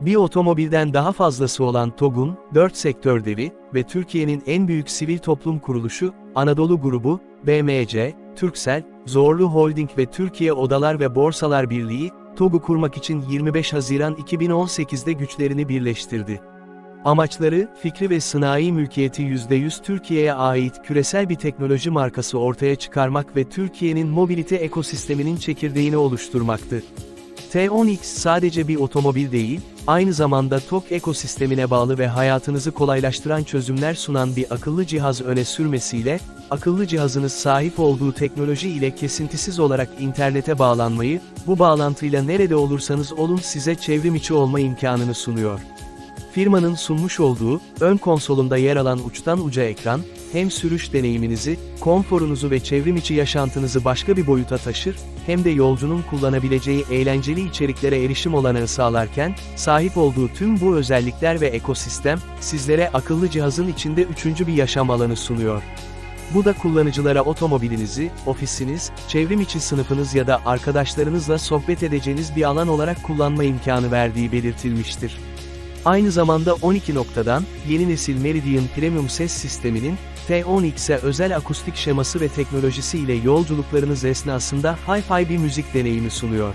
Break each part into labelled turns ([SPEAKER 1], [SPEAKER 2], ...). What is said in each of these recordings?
[SPEAKER 1] Bir otomobilden daha fazlası olan TOG'un, 4 sektör devi ve Türkiye'nin en büyük sivil toplum kuruluşu, Anadolu Grubu, BMC, Türksel, Zorlu Holding ve Türkiye Odalar ve Borsalar Birliği, TOG'u kurmak için 25 Haziran 2018'de güçlerini birleştirdi. Amaçları, fikri ve sınai mülkiyeti %100 Türkiye'ye ait küresel bir teknoloji markası ortaya çıkarmak ve Türkiye'nin mobilite ekosisteminin çekirdeğini oluşturmaktı. T10X sadece bir otomobil değil, aynı zamanda TOK ekosistemine bağlı ve hayatınızı kolaylaştıran çözümler sunan bir akıllı cihaz öne sürmesiyle, akıllı cihazınız sahip olduğu teknoloji ile kesintisiz olarak internete bağlanmayı, bu bağlantıyla nerede olursanız olun size çevrim içi olma imkanını sunuyor. Firmanın sunmuş olduğu, ön konsolunda yer alan uçtan uca ekran, hem sürüş deneyiminizi, konforunuzu ve çevrim içi yaşantınızı başka bir boyuta taşır, hem de yolcunun kullanabileceği eğlenceli içeriklere erişim olanağı sağlarken, sahip olduğu tüm bu özellikler ve ekosistem, sizlere akıllı cihazın içinde üçüncü bir yaşam alanı sunuyor. Bu da kullanıcılara otomobilinizi, ofisiniz, çevrim içi sınıfınız ya da arkadaşlarınızla sohbet edeceğiniz bir alan olarak kullanma imkanı verdiği belirtilmiştir. Aynı zamanda 12 noktadan, yeni nesil Meridian Premium ses sisteminin, T10X'e özel akustik şeması ve teknolojisi ile yolculuklarınız esnasında hi-fi bir müzik deneyimi sunuyor.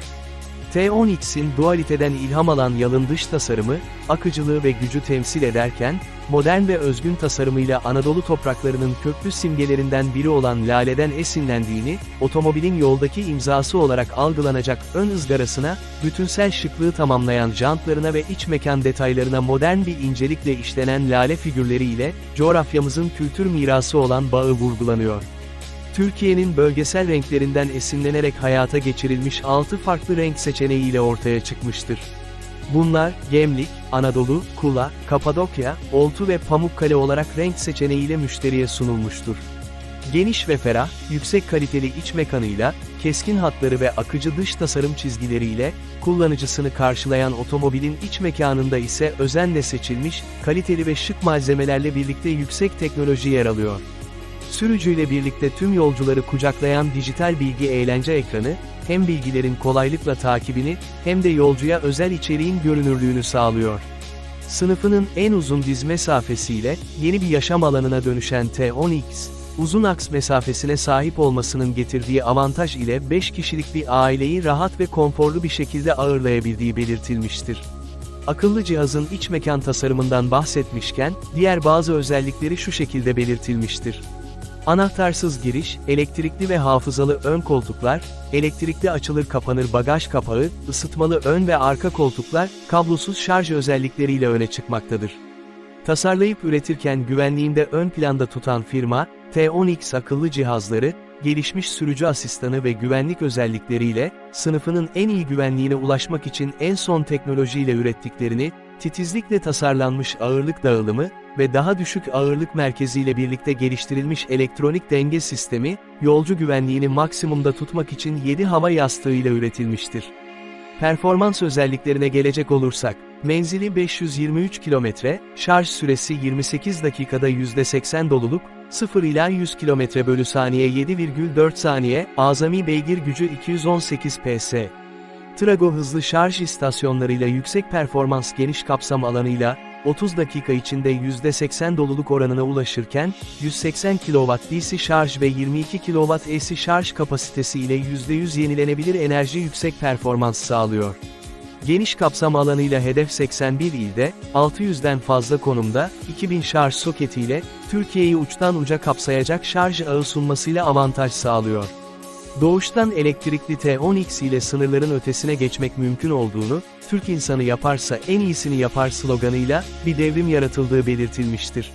[SPEAKER 1] T10X'in dualiteden ilham alan yalın dış tasarımı, akıcılığı ve gücü temsil ederken, modern ve özgün tasarımıyla Anadolu topraklarının köklü simgelerinden biri olan laleden esinlendiğini, otomobilin yoldaki imzası olarak algılanacak ön ızgarasına, bütünsel şıklığı tamamlayan jantlarına ve iç mekan detaylarına modern bir incelikle işlenen lale figürleriyle, coğrafyamızın kültür mirası olan bağı vurgulanıyor. Türkiye'nin bölgesel renklerinden esinlenerek hayata geçirilmiş 6 farklı renk seçeneğiyle ortaya çıkmıştır. Bunlar, Gemlik, Anadolu, Kula, Kapadokya, Oltu ve Pamukkale olarak renk seçeneğiyle müşteriye sunulmuştur. Geniş ve ferah, yüksek kaliteli iç mekanıyla, keskin hatları ve akıcı dış tasarım çizgileriyle, kullanıcısını karşılayan otomobilin iç mekanında ise özenle seçilmiş, kaliteli ve şık malzemelerle birlikte yüksek teknoloji yer alıyor. Sürücüyle birlikte tüm yolcuları kucaklayan dijital bilgi eğlence ekranı, hem bilgilerin kolaylıkla takibini, hem de yolcuya özel içeriğin görünürlüğünü sağlıyor. Sınıfının en uzun diz mesafesiyle, yeni bir yaşam alanına dönüşen T10X, uzun aks mesafesine sahip olmasının getirdiği avantaj ile 5 kişilik bir aileyi rahat ve konforlu bir şekilde ağırlayabildiği belirtilmiştir. Akıllı cihazın iç mekan tasarımından bahsetmişken, diğer bazı özellikleri şu şekilde belirtilmiştir. Anahtarsız giriş, elektrikli ve hafızalı ön koltuklar, elektrikli açılır kapanır bagaj kapağı, ısıtmalı ön ve arka koltuklar, kablosuz şarj özellikleriyle öne çıkmaktadır. Tasarlayıp üretirken güvenliğinde ön planda tutan firma, T10X akıllı cihazları, gelişmiş sürücü asistanı ve güvenlik özellikleriyle, sınıfının en iyi güvenliğine ulaşmak için en son teknolojiyle ürettiklerini, titizlikle tasarlanmış ağırlık dağılımı ve daha düşük ağırlık merkeziyle birlikte geliştirilmiş elektronik denge sistemi, yolcu güvenliğini maksimumda tutmak için 7 hava yastığıyla üretilmiştir. Performans özelliklerine gelecek olursak, menzili 523 kilometre, şarj süresi 28 dakikada %80 doluluk, 0 ila 100 km bölü saniye 7,4 saniye, azami beygir gücü 218 PS. Trago hızlı şarj istasyonlarıyla yüksek performans geniş kapsam alanıyla, 30 dakika içinde %80 doluluk oranına ulaşırken, 180 kW DC şarj ve 22 kW AC şarj kapasitesi ile %100 yenilenebilir enerji yüksek performans sağlıyor. Geniş kapsam alanıyla hedef 81 ilde, 600'den fazla konumda, 2000 şarj soketiyle, Türkiye'yi uçtan uca kapsayacak şarj ağı sunmasıyla avantaj sağlıyor. Doğuştan elektrikli T10X ile sınırların ötesine geçmek mümkün olduğunu, Türk insanı yaparsa en iyisini yapar sloganıyla, bir devrim yaratıldığı belirtilmiştir.